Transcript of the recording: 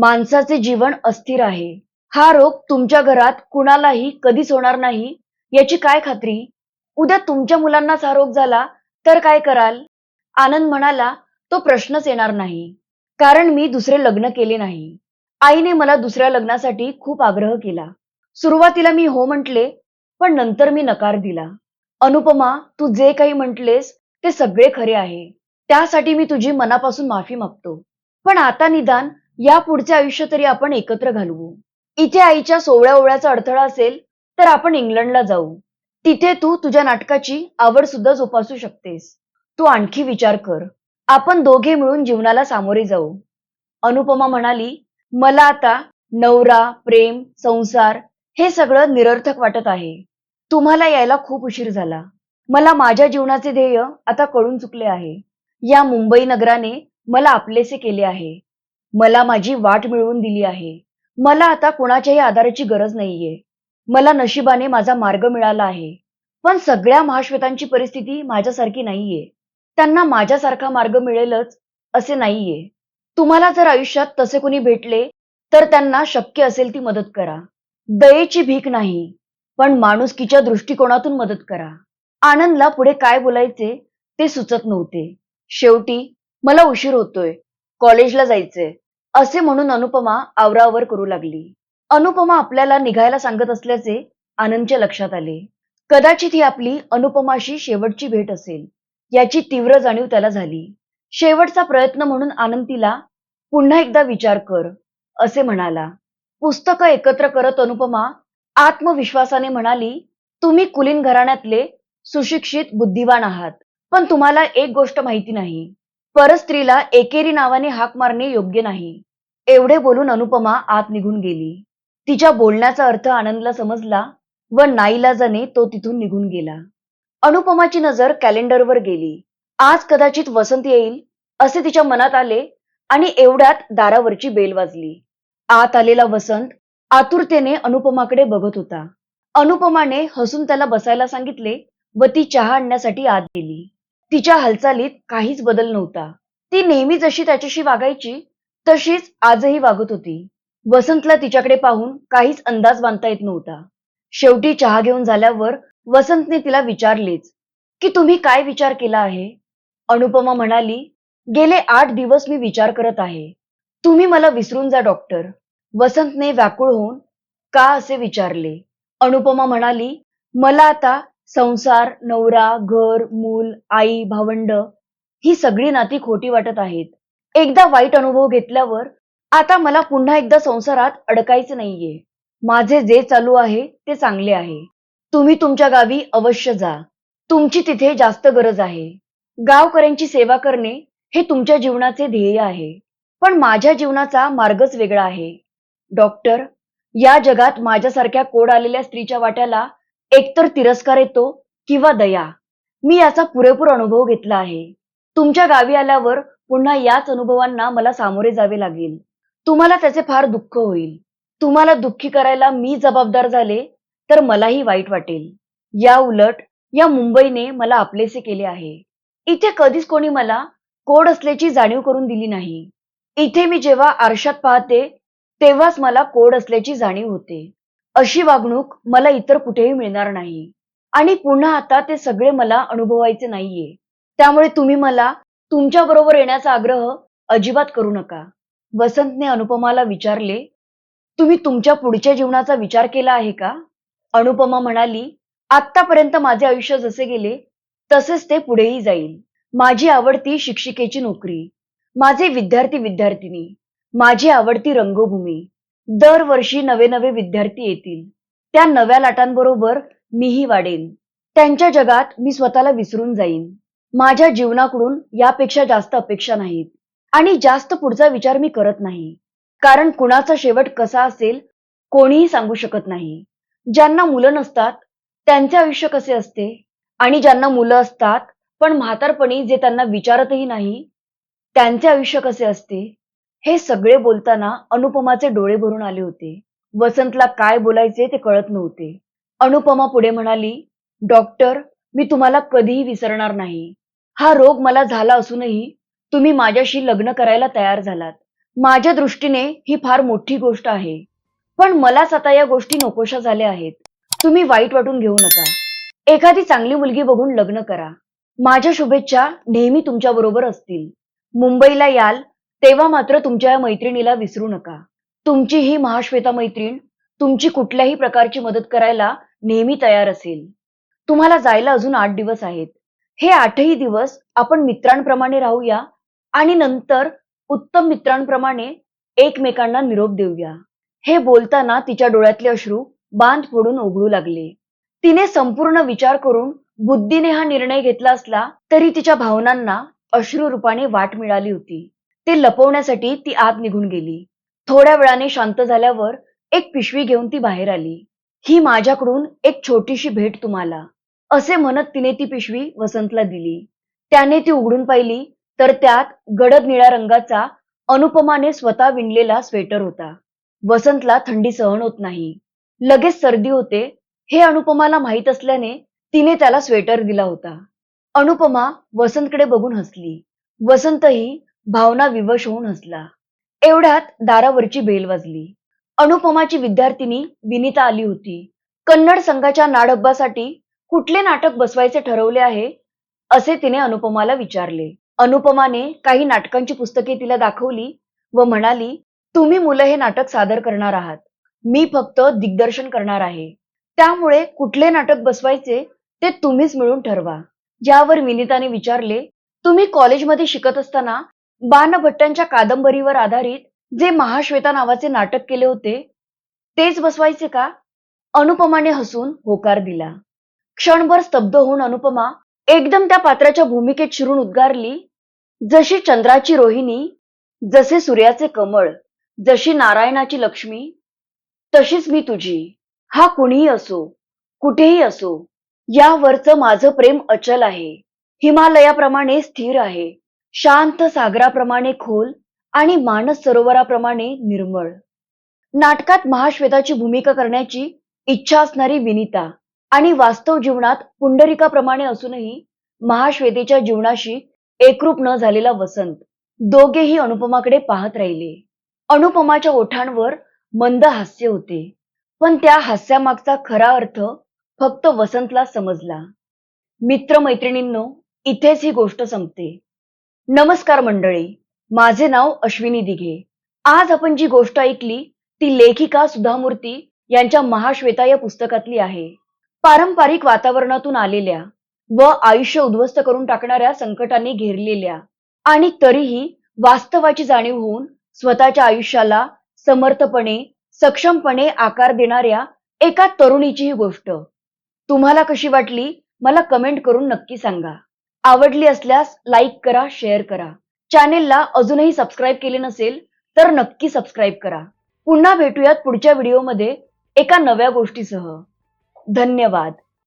माणसाचे जीवन अस्थिर आहे. हा रोग तुमच्या घरात कुणालाही कधीच होणार नाही याची काय खात्री? उद्या तुमच्या मुलांनाच हा रोग झाला तर काय कराल? आनंद म्हणाला तो प्रश्नच येणार नाही. कारण मी दुसरे लग्न केले नाही. आईने मला दुसऱ्या लग्नासाठी खूप आग्रह केला. सुरुवातीला मी हो म्हटले पण नंतर मी नकार दिला. अनुपमा तू जे काही म्हटलेस ते सगळे खरे आहे. त्यासाठी मी तुझी मनापासून माफी मागतो. पण आता निदान या पुढचे आयुष्य तरी आपण एकत्र घालवू. इथे आईच्या सोवळ्या ओवळ्याचा अडथळा असेल तर आपण इंग्लंडला जाऊ. तिथे तू तुझ्या नाटकाची आवड सुद्धा जोपासू शकतेस. तू आणखी विचार कर. आपण दोघे मिळून जीवनाला सामोरे जाऊ. अनुपमा म्हणाली मला आता नवरा प्रेम संसार हे सगळं निरर्थक वाटत आहे. तुम्हाला यायला खूप उशीर झाला. मला माझ्या जीवनाचे ध्येय आता कळून चुकले आहे. या मुंबई नगराने मला आपलेसे केले आहे. मला माझी वाट मिळवून दिली आहे. मला आता कोणाच्याही आधाराची गरज नाहीये. मला नशिबाने माझा मार्ग मिळाला आहे. पण सगळ्या महाश्वेतांची परिस्थिती माझ्यासारखी नाहीये. त्यांना माझ्यासारखा मार्ग मिळेलच असे नाहीये. तुम्हाला जर आयुष्यात तसे कोणी भेटले तर त्यांना शक्य असेल ती मदत करा. दयेची भीक नाही पण माणुसकीच्या दृष्टिकोनातून मदत करा. आनंदला पुढे काय बोलायचे ते सुचत नव्हते. शेवटी मला उशीर होतोय. कॉलेजला जायचंय. असे म्हणून अनुपमा आवरावर करू लागली. अनुपमा आपल्याला निघायला सांगत असल्याचे आनंदच्या लक्षात आले. कदाचित ही आपली अनुपमाशी शेवटची भेट असेल याची तीव्र जाणीव त्याला झाली. शेवटचा प्रयत्न म्हणून आनंद तिला पुन्हा एकदा विचार कर असे म्हणाला. पुस्तकं एकत्र करत अनुपमा आत्मविश्वासाने म्हणाली तुम्ही कुलीन घराण्यातले सुशिक्षित बुद्धिवान आहात पण तुम्हाला एक गोष्ट माहिती नाही. परस्त्रीला एकेरी नावाने हाक मारणे योग्य नाही. एवढे बोलून अनुपमा आत निघून गेली. तिच्या बोलण्याचा अर्थ आनंदला समजला व नाईलाजाने तो तिथून निघून गेला. अनुपमाची नजर कॅलेंडरवर गेली. आज कदाचित वसंत येईल असे तिच्या मनात आले आणि एवढ्यात दारावरची बेल वाजली. आत आलेला वसंत आतुरतेने अनुपमाकडे बघत होता. अनुपमाने हसून त्याला बसायला सांगितले व ती चहा आणण्यासाठी आत गेली. तिच्या हालचालीत काहीच बदल नव्हता. ती नेहमी जशी त्याच्याशी वागायची तशीच आजही वागत होती. वसंतला तिच्याकडे पाहून काहीच अंदाज बांधता येत नव्हता. शेवटी चहा घेऊन झाल्यावर वसंतने तिला विचारलेच की तुम्ही काय विचार केला आहे? अनुपमा म्हणाली गेले आठ दिवस मी विचार करत आहे. तुम्ही मला विसरून जा डॉक्टर. वसंतने व्याकुळ होऊन का असे विचारले? अनुपमा म्हणाली मला आता संसार नवरा घर मूल आई भावंड ही सगळी नाती खोटी वाटत आहेत. एकदा वाईट अनुभव घेतल्यावर आता मला पुन्हा एकदा संसारात अडकायचे नाहीये. माझे जे चालू आहे ते चांगले आहे. तुम्ही तुमच्या गावी अवश्य जा. तुमची तिथे जास्त गरज आहे. गावकऱ्यांची सेवा करणे हे तुमच्या जीवनाचे ध्येय आहे. पण माझ्या जीवनाचा मार्गच वेगळा आहे. डॉक्टर या जगात माझ्यासारख्या कोड आलेल्या स्त्रीच्या वाट्याला एकतर तिरस्कार येतो किंवा दया. मी याचा पुरेपूर अनुभव घेतला आहे. तुमच्या गावी आल्यावर पुन्हा याच अनुभवांना मला सामोरे जावे लागेल. तुम्हाला त्याचे फार दुःख होईल. तुम्हाला दुःखी करायला मी जबाबदार झाले तर मलाही वाईट वाटेल. या उलट या मुंबईने मला आपलेसे केले आहे. इथे कधीच कोणी मला कोड असल्याची जाणीव करून दिली नाही. इथे मी जेव्हा आरशात पाहते तेव्हाच मला कोड असल्याची जाणीव होते. अशी वागणूक मला इतर कुठेही मिळणार नाही. आणि पुन्हा आता ते सगळे मला अनुभवायचे नाहीये. त्यामुळे तुम्ही मला तुमच्या बरोबर येण्याचा आग्रह अजिबात करू नका. वसंतने अनुपमाला विचारले तुम्ही तुमच्या पुढच्या जीवनाचा विचार केला आहे का? अनुपमा म्हणाली आतापर्यंत माझे आयुष्य जसे गेले तसेच ते पुढेही जाईल. माझी आवडती शिक्षिकेची नोकरी माझे विद्यार्थी विद्यार्थिनी माझी आवडती रंगभूमी दरवर्षी नवे नवे विद्यार्थी येतील. त्या नव्या लाटांबरोबर मीही वाढेन. त्यांच्या जगात मी स्वतःला विसरून जाईन. माझ्या जीवनाकडून यापेक्षा जास्त अपेक्षा नाहीत. आणि जास्त पुढचा विचार मी करत नाही. कारण कुणाचा शेवट कसा असेल कोणीही सांगू शकत नाही. ज्यांना मुलं नसतात त्यांचे आयुष्य कसे असते? आणि ज्यांना मुलं असतात पण म्हातारपणी जे त्यांना विचारतही नाही त्यांचे आयुष्य कसे असते? हे सगळे बोलताना अनुपमाचे डोळे भरून आले होते. वसंतला काय बोलायचे ते कळत नव्हते. अनुपमा पुढे म्हणाली डॉक्टर मी तुम्हाला कधीही विसरणार नाही. हा रोग मला झाला असूनही तुम्ही माझ्याशी लग्न करायला तयार झालात. माझ्या दृष्टीने ही फार मोठी गोष्ट आहे. पण मलाच आता या गोष्टी नकोशा झाल्या आहेत. तुम्ही वाईट वाटून घेऊ नका. एखादी चांगली मुलगी बघून लग्न करा. माझ्या शुभेच्छा नेहमी तुमच्या बरोबर असतील. मुंबईला याल तेव्हा मात्र तुमच्या या मैत्रिणीला विसरू नका. तुमची ही महाश्वेता मैत्रीण तुमची कुठल्याही प्रकारची मदत करायला नेहमी तयार असेल. तुम्हाला जायला अजून आठ दिवस आहेत. हे आठही दिवस आपण मित्रांप्रमाणे राहूया आणि नंतर उत्तम मित्रांप्रमाणे एकमेकांना निरोप देऊया. हे बोलताना तिच्या डोळ्यातले अश्रू बांध फोडून ओघळू लागले. तिने संपूर्ण विचार करून बुद्धीने हा निर्णय घेतला असला तरी तिच्या भावनांना अश्रू रूपाने वाट मिळाली होती. ते लपवण्यासाठी ती आत निघून गेली. थोड्या वेळाने शांत झाल्यावर एक पिशवी घेऊन ती बाहेर आली. ही माझ्याकडून एक छोटीशी भेट तुम्हाला असे म्हणत तिने ती पिशवी वसंतला दिली. त्याने ती उघडून पाहिली तर त्यात गडद निळ्या रंगाचा अनुपमाने स्वतः विणलेला स्वेटर होता. वसंतला थंडी सहन होत नाही. लगेच सर्दी होते हे अनुपमाला माहीत असल्याने तिने त्याला स्वेटर दिला होता. अनुपमा वसंतकडे बघून हसली. वसंतही भावना विवश होऊन हसला. एवढ्यात दारावरची बेल वाजली. अनुपमाची विद्यार्थिनी विनिता आली होती. कन्नड संघाच्या नाडब्बासाठी कुठले नाटक बसवायचे ठरवले आहे असे तिने अनुपमाला विचारले. अनुपमाने काही नाटकांची पुस्तके तिला दाखवली व म्हणाली तुम्ही मुलं हे नाटक सादर करणार आहात. मी फक्त दिग्दर्शन करणार आहे. त्यामुळे कुठले नाटक बसवायचे ते तुम्हीच मिळून ठरवा. यावर विनिताने विचारले तुम्ही कॉलेजमध्ये शिकत असताना बाणभट्टांच्या कादंबरीवर आधारित जे महाश्वेता नावाचे नाटक केले होते तेच बसवायचे का? अनुपमाने हसून होकार दिला. क्षणभर स्तब्ध होऊन अनुपमा एकदम त्या पात्राच्या भूमिकेत शिरून उद्गारली जशी चंद्राची रोहिणी जसे सूर्याचे कमळ जशी नारायणाची लक्ष्मी तशीच मी तुझी. हा कुणीही असो कुठेही असो यावरचं माझं प्रेम अचल आहे. हिमालयाप्रमाणे स्थिर आहे. शांत सागराप्रमाणे खोल आणि मानस सरोवराप्रमाणे निर्मळ. नाटकात महाश्वेताची भूमिका करण्याची इच्छा असणारी विनिता आणि वास्तव जीवनात पुंडरिकाप्रमाणे असूनही महाश्वेतेच्या जीवनाशी एकरूप न झालेला वसंत दोघेही अनुपमाकडे पाहत राहिले. अनुपमाच्या ओठांवर मंद हास्य होते पण त्या हास्यामागचा खरा अर्थ फक्त वसंतला समजला. मित्रमैत्रिणींनो इथेच ही गोष्ट संपते. नमस्कार मंडळी माझे नाव अश्विनी दिघे. आज आपण जी गोष्ट ऐकली ती लेखिका सुधामूर्ती यांच्या महाश्वेता या पुस्तकातली आहे. पारंपरिक वातावरणातून आलेल्या व आयुष्य उद्ध्वस्त करून टाकणाऱ्या संकटांनी घेरलेल्या आणि तरीही वास्तवाची जाणीव होऊन स्वतःच्या आयुष्याला समर्थपणे सक्षमपणे आकार देणाऱ्या एका तरुणीची ही गोष्ट. तुम्हाला कशी वाटली मला कमेंट करून नक्की सांगा. आवडली असल्यास लाईक करा शेअर करा. चॅनेलला अजूनही सबस्क्राईब केले नसेल तर नक्की सबस्क्राईब करा. पुन्हा भेटूयात पुढच्या व्हिडिओमध्ये एका नव्या गोष्टीसह. धन्यवाद.